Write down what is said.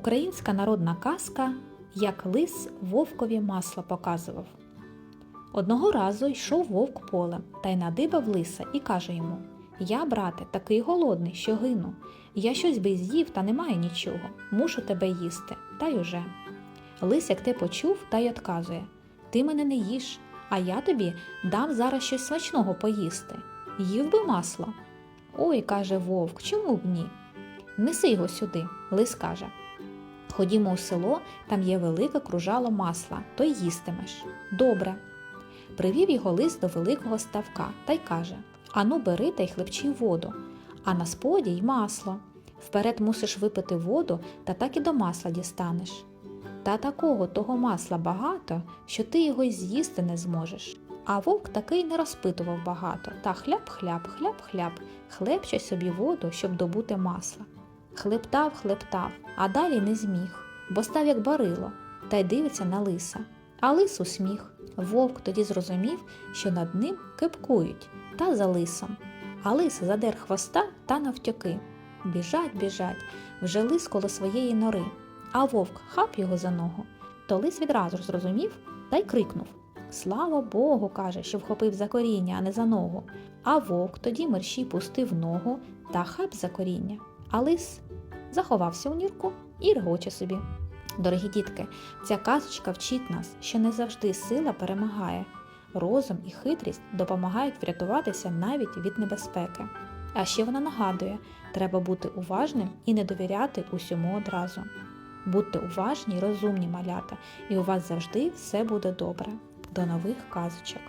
Українська народна казка Як лис вовкові масло показував. Одного разу йшов вовк полем та й надибав лиса і каже йому Я, брате, такий голодний, що гину. Я щось би з'їв, та немає нічого. Мушу тебе їсти, та й уже. Лис, як те почув, та й отказує Ти мене не їж, а я тобі дам зараз щось смачного поїсти. Їв би масло. Ой, каже вовк, чому б ні? Неси його сюди, лис каже. Ходімо у село, там є велике кружало масла, то й їстимеш. Добре. Привів його лис до великого ставка та й каже Ану, бери та й хлебчи воду, а на споді й масло. Вперед мусиш випити воду та так і до масла дістанеш. Та такого того масла багато, що ти його й з'їсти не зможеш. А вовк такий не розпитував багато, та хляб-хляб, хляб-хляб, хлебче собі воду, щоб добути масла. Хлептав, хлептав, а далі не зміг, бо став як барило, та й дивиться на лиса. А лис усміх. Вовк тоді зрозумів, що над ним кипкують, та за лисом. А лис задер хвоста та навтьоки. Біжать, біжать, вже лис коло своєї нори, а вовк хап його за ногу. То лис відразу зрозумів та й крикнув Слава Богу, каже, що вхопив за коріння, а не за ногу. А вовк тоді мерщій пустив ногу та хап за коріння. А лис заховався у нірку і регоче собі. Дорогі дітки, ця казочка вчить нас, що не завжди сила перемагає. Розум і хитрість допомагають врятуватися навіть від небезпеки. А ще вона нагадує, треба бути уважним і не довіряти усьому одразу. Будьте уважні й розумні малята, і у вас завжди все буде добре. До нових казочок!